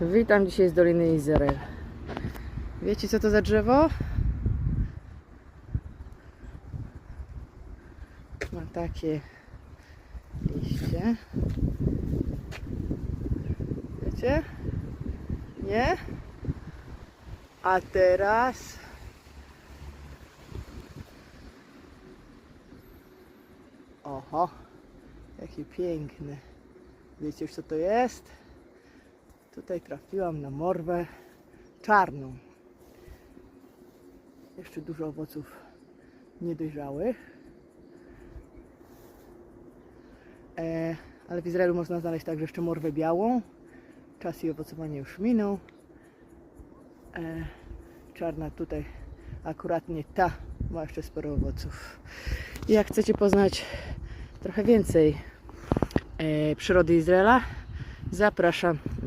Witam dzisiaj z Doliny Izrael. Wiecie co to za drzewo? Ma takie liście. Wiecie? Nie? A teraz Oho, jaki piękny. Wiecie już co to jest? Tutaj trafiłam na morwę czarną. Jeszcze dużo owoców niedojrzałych. E, ale w Izraelu można znaleźć także jeszcze morwę białą. Czas jej owocowania już minął. E, czarna tutaj akuratnie ta ma jeszcze sporo owoców. I Jak chcecie poznać trochę więcej e, przyrody Izraela, zapraszam